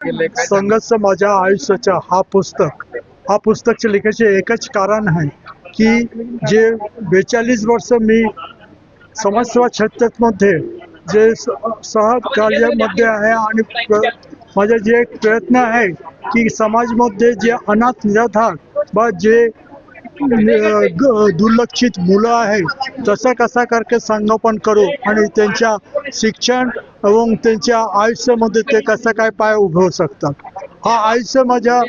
संघर्ष माझ्या आयुष्याचा हा पुस्तक हा पुस्तकचे लिखायचे एकच कारण आहे की जे बेचाळीस वर्ष मी समाजसेवा क्षेत्रामध्ये जे सहकार्यामध्ये आहे आणि माझा माझे जे एक प्रयत्न आहे की समाजमध्ये जे अनाथ निराधार व जे दुर्लक्षित मुलं आहे तसं कसा करके संगोपन करू? आणि त्यांच्या शिक्षण एवं त्यांच्या आयुष्यामध्ये ते कसं काय पाय उभवू शकतात? हा आयुष्य माझ्या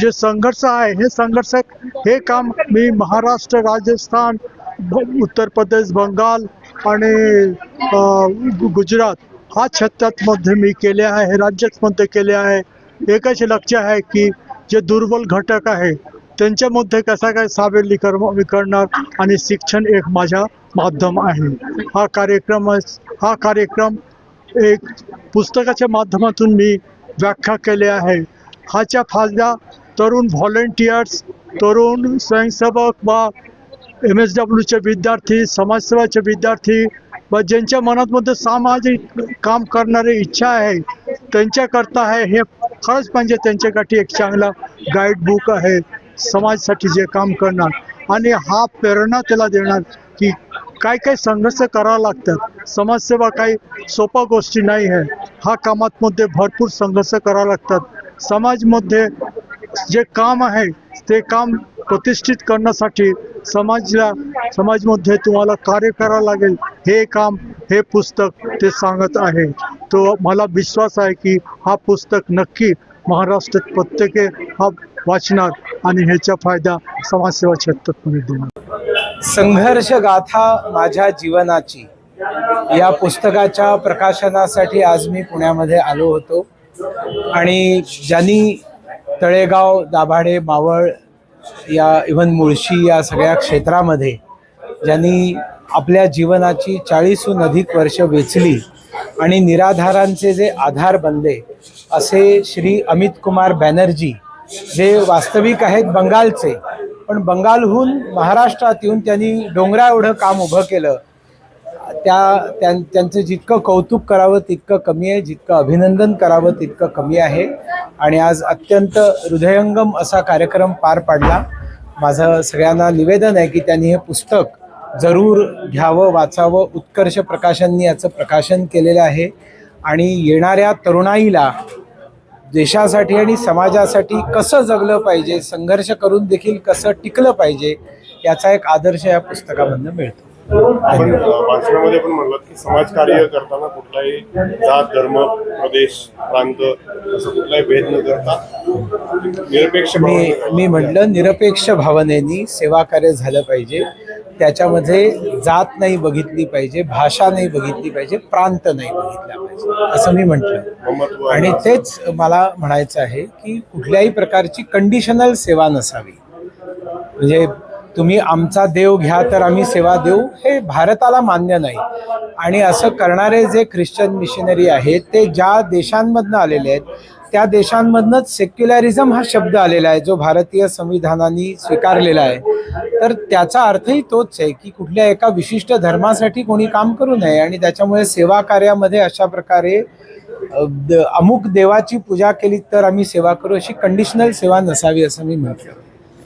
जे संघर्ष आहे हे संघर्ष हे काम मी महाराष्ट्र राजस्थान उत्तर प्रदेश बंगाल आणि गुजरात हा क्षेत्रामध्ये मी केले आहे हे राज्यामध्ये केले आहे. एकच लक्ष आहे की जे दुर्बल घटक आहे त्यांच्यामध्ये कसा काय साबलीकरण करणार आणि शिक्षण एक माझा माध्यम आहे. हा कार्यक्रम हा कार्यक्रम एक पुस्तकाच्या माध्यमातून मी व्याख्या केले आहे. हाच्या फायदा तरुण व्हॉलेंटियर्स तरुण स्वयंसेवक वा एम एस डब्ल्यूचे विद्यार्थी समाजसेवाचे विद्यार्थी व ज्यांच्या मनातमध्ये सामाजिक काम करणारी इच्छा आहे त्यांच्याकरता आहे. हे खरंच म्हणजे त्यांच्यासाठी एक चांगला गाईड बुक आहे. समाजासाठी जे काम करणार आणि हा प्रेरणा त्याला देणार की काय काय संघर्ष करावं लागतात. समाजसेवा काही सोपा गोष्टी नाही आहे. हा कामातमध्ये भरपूर संघर्ष करावं लागतात. समाजमध्ये जे काम आहे ते काम प्रतिष्ठित करण्यासाठी समाजला समाजमध्ये तुम्हाला कार्य करावं लागेल. हे काम हे पुस्तक ते सांगत आहे. तो मला विश्वास आहे की हा पुस्तक नक्की महाराष्ट्रात प्रत्येके हा वाचणार. आणि ह्याचा फायदा समाजसेवा क्षेत्रामध्ये देणार संघर्ष गाथा माझ्या जीवनाची. या पुस्तकाच्या प्रकाशनासाठी आज मी पुण्यामध्ये आलो होतो. आणि ज्यांनी तळेगाव दाभाडे मावळ या इव्हन मुळशी या सगळ्या क्षेत्रामध्ये ज्यांनी आपल्या जीवनाची चाळीसहून अधिक वर्ष वेचली आणि निराधारांचे जे आधार बनले असे श्री अमित कुमार बॅनर्जी जे वास्तविक आहेत बंगालचे पण बंगालहून महाराष्ट्रात येऊन त्यांनी डोंगरा एवढं काम उभं केलं. त्या त्यां त्यांचं जितकं कौतुक करावं तितकं कमी आहे. जितकं अभिनंदन करावं तितकं कमी आहे. आणि आज अत्यंत हृदयंगम असा कार्यक्रम पार पाडला. माझं सगळ्यांना निवेदन आहे की त्यांनी हे पुस्तक जरूर घ्यावं वाचावं. उत्कर्ष प्रकाशननी याचं प्रकाशन केलेलं आहे. आणि येणाऱ्या तरुणाईला देशासाठी आणि समाजासाठी कसं जगलं पाहिजे संघर्ष करून देखील कसं टिकलं पाहिजे याचा एक आदर्श या पुस्तकामधनं मिळतो आपण भाषणामध्ये पण म्हणलं की समाजकार्य करताना कुठलाही जात धर्म प्रदेश प्रांत असं कुठलाही भेद न करता निरपेक्ष मी. मी म्हटलं निरपेक्ष भावनेनी सेवाकार्य झालं पाहिजे त्याच्यामध्ये जात नाही बघितली पाहिजे भाषा नाही बघितली पाहिजे प्रांत नाही बघितला पाहिजे असं मी म्हटलं. आणि तेच मला म्हणायचं आहे की कुठल्याही प्रकारची कंडिशनल सेवा नसावी. म्हणजे तुम्ही आमचा देव घ्या तर आम्ही सेवा देऊ हे भारताला मान्य नाही. आणि असं करणारे जे ख्रिश्चन मिशनरी आहेत ते ज्या देशांमधनं आलेले आहेत त्या देशांमधनंच सेक्युलरिझम हा शब्द आलेला आहे जो भारतीय संविधानाने स्वीकारलेला आहे. तर त्याचा अर्थही तोच आहे की कुठल्या एका विशिष्ट धर्मासाठी कोणी काम करू नये आणि त्याच्यामुळे सेवा कार्यामध्ये अशा प्रकारे द- अमुक देवाची पूजा केली तर आम्ही सेवा करू अशी कंडिशनल सेवा नसावी असं मी म्हटलं